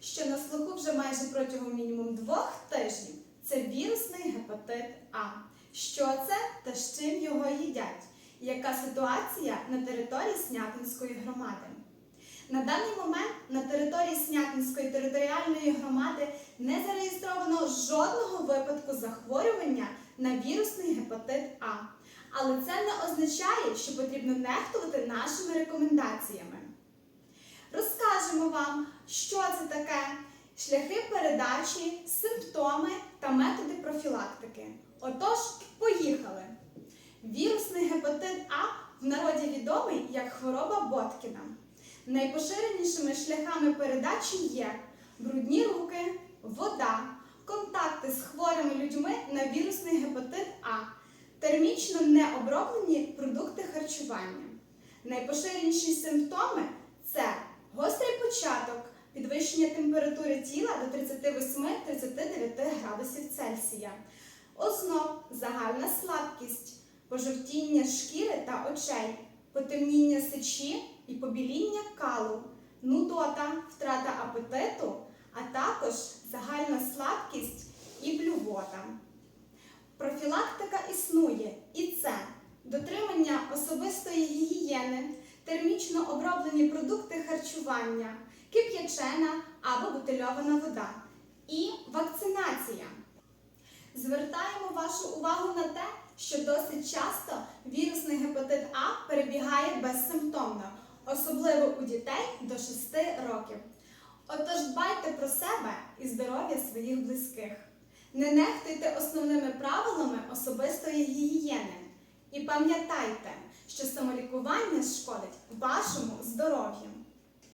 що на слуху вже майже протягом мінімум двох тижнів, це вірусний гепатит А. Що це та з чим його їдять? Яка ситуація на території Снятинської громади? На даний момент на території Снятинської територіальної громади не зареєстровано жодного випадку захворювання на вірусний гепатит А. Але це не означає, що потрібно нехтувати нашими рекомендаціями. Розкажемо вам, що це таке, шляхи передачі, симптоми та методи профілактики. Отож, поїхали! Вірусний гепатит А в народі відомий як хвороба Боткіна. Найпоширенішими шляхами передачі є брудні руки, вода, контакти з хворими людьми на вірусний гепатит А, термічно необроблені продукти харчування. Найпоширеніші симптоми це гострий початок, підвищення температури тіла до 38-39 градусів Цельсія, озноб, загальна слабкість, пожовтіння шкіри та очей, потемніння сечі і побіління калу, нудота, втрата апетиту, а також загальна слабкість і блювота. Профілактика існує. І це. Дотримання особистої гігієни, термічно оброблені продукти харчування, кип'ячена або бутильована вода і вакцинація. Звертаємо вашу увагу на те, що досить часто вірусний гепатит А перебігає безсимптомно, особливо у дітей до 6 років. Отож дбайте про себе і здоров'я своїх близьких. Не нехтуйте основними правилами особистої гігієни. І пам'ятайте, що самолікування шкодить вашому здоров'ю.